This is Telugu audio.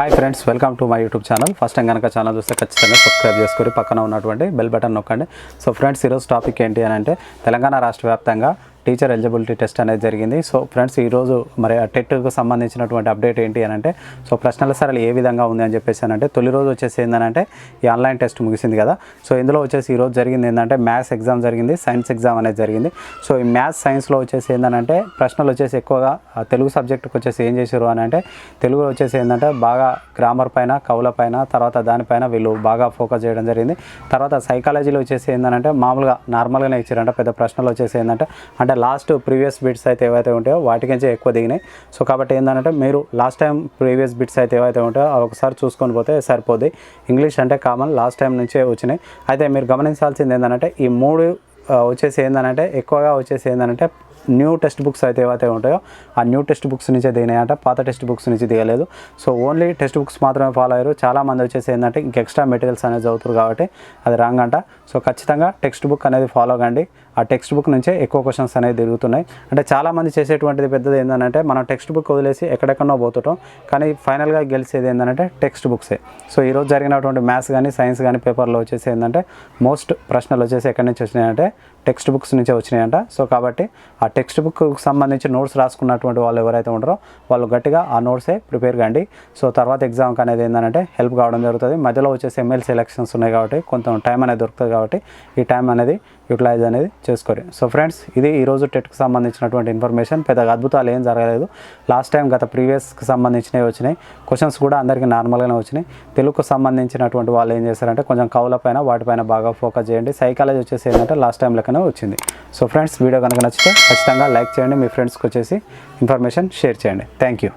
Hi friends welcome to my YouTube channel first time కనుక ఛానల్ చూస్తే ఖచ్చితంగా సబ్స్క్రైబ్ చేసుకొని పక్కన ఉన్నటువంటి బెల్ బటన్ నొక్కండి. సో ఫ్రెండ్స్ ఈరోజు టాపిక్ ఏంటి అని అంటే తెలంగాణ రాష్ట్ర వ్యాప్తంగా టీచర్ ఎలిజిబిలిటీ టెస్ట్ అనేది జరిగింది. సో ఫ్రెండ్స్ ఈరోజు మరి ఆ టెట్కు సంబంధించినటువంటి అప్డేట్ ఏంటి అని అంటే సో ప్రశ్నల సరళి ఏ విధంగా ఉంది అని చెప్పేసి అని అంటే తొలి రోజు వచ్చేసి ఏంటంటే ఈ ఆన్లైన్ టెస్ట్ ముగిసింది కదా. సో ఇందులో వచ్చేసి ఈరోజు జరిగింది ఏంటంటే మ్యాథ్స్ ఎగ్జామ్ జరిగింది సైన్స్ ఎగ్జామ్ అనేది జరిగింది. సో ఈ మ్యాథ్స్ సైన్స్లో వచ్చేసి ఏంటంటే ప్రశ్నలు వచ్చేసి ఎక్కువగా తెలుగు సబ్జెక్టుకి వచ్చేసి ఏం చేశారు అని అంటే తెలుగులో వచ్చేసి ఏంటంటే బాగా గ్రామర్ పైన కవుల పైన తర్వాత దానిపైన వీళ్ళు బాగా ఫోకస్ చేయడం జరిగింది. తర్వాత సైకాలజీలో వచ్చేసి ఏంటంటే మామూలుగా నార్మల్గానే ఇచ్చారంట పెద్ద ప్రశ్నలు వచ్చేసి ఏంటంటే అంటే లాస్ట్ ప్రీవియస్ బిట్స్ అయితే ఏవైతే ఉంటాయో వాటికించే ఎక్కువ దిగినాయి. సో కాబట్టి ఏంటంటే మీరు లాస్ట్ టైం ప్రీవియస్ బిట్స్ అయితే ఏవైతే ఉంటాయో అవి ఒకసారి చూసుకొని పోతే సరిపోద్ది. ఇంగ్లీష్ అంటే కామన్ లాస్ట్ టైం నుంచే వచ్చినాయి. అయితే మీరు గమనించాల్సింది ఏంటంటే ఈ మూడు వచ్చేసి ఏంటంటే ఎక్కువగా వచ్చేసి ఏంటంటే న్యూ టెక్స్ట్ బుక్స్ అయితే ఏవైతే ఉంటాయో ఆ న్యూ టెక్స్ట్ బుక్స్ నుంచే దిగినాయంట పాత టెక్స్ట్ బుక్స్ నుంచి దిగలేదు. సో ఓన్లీ టెక్స్ట్ బుక్స్ మాత్రమే ఫాలో అయ్యారు. చాలామంది వచ్చేసి ఏంటంటే ఇంక ఎక్స్ట్రా మెటీరియల్స్ అనేది చదువుతారు కాబట్టి అది రాంగ్ అంట సో ఖచ్చితంగా టెక్స్ట్ బుక్ అనేది ఫాలో కండి. ఆ టెక్స్ట్ బుక్ నుంచే ఎక్కువ క్వశ్చన్స్ అనేది తిరుగుతున్నాయి. అంటే చాలామంది చేసేటువంటిది పెద్దది ఏంటంటే మనం టెక్స్ట్ బుక్ వదిలేసి ఎక్కడెక్కడో పోతుంటాం. కానీ ఫైనల్గా గెలిచేది ఏంటంటే టెక్స్ట్ బుక్సే. సో ఈరోజు జరిగినటువంటి మ్యాథ్స్ కానీ సైన్స్ కానీ పేపర్లో వచ్చేసి ఏంటంటే మోస్ట్ ప్రశ్నలు వచ్చేసి ఎక్కడి నుంచి వచ్చినాయంటే టెక్స్ట్ బుక్స్ నుంచే వచ్చినాయంట. సో కాబట్టి ఆ టెక్స్ట్ బుక్ సంబంధించి నోట్స్ రాసుకున్నటువంటి వాళ్ళు ఎవరైతే ఉంటారో వాళ్ళు గట్టిగా ఆ నోట్సే ప్రిపేర్ కండి. సో తర్వాత ఎగ్జామ్కి అనేది ఏంటంటే హెల్ప్ కావడం జరుగుతుంది. మధ్యలో వచ్చేసి ఎమ్మెల్సీ ఎలక్షన్స్ ఉన్నాయి కాబట్టి కొంత టైం అనేది దొరుకుతుంది కాబట్టి ఈ టైం అనేది యూటిలైజ్ అనేది చేసుకోరు. సో ఫ్రెండ్స్ ఇది ఈరోజు టెట్కి సంబంధించినటువంటి ఇన్ఫర్మేషన్. పెద్దగా అద్భుతాలు ఏం జరగలేదు. లాస్ట్ టైం గత ప్రీవియస్కి సంబంధించినవి వచ్చినాయి. క్వశ్చన్స్ కూడా అందరికీ నార్మల్గానే వచ్చినాయి. తెలుగుకు సంబంధించినటువంటి వాళ్ళు ఏం చేస్తారంటే కొంచెం కవులపైన వాటిపైన బాగా ఫోకస్ చేయండి. సైకాలజీ వచ్చేసి ఏంటంటే లాస్ట్ టైం లెక్కనే వచ్చింది. సో ఫ్రెండ్స్ వీడియో కనుక నచ్చితే ఖచ్చితంగా లైక్ చేయండి. మీ ఫ్రెండ్స్కి వచ్చేసి ఇన్ఫర్మేషన్ షేర్ చేయండి. Thank you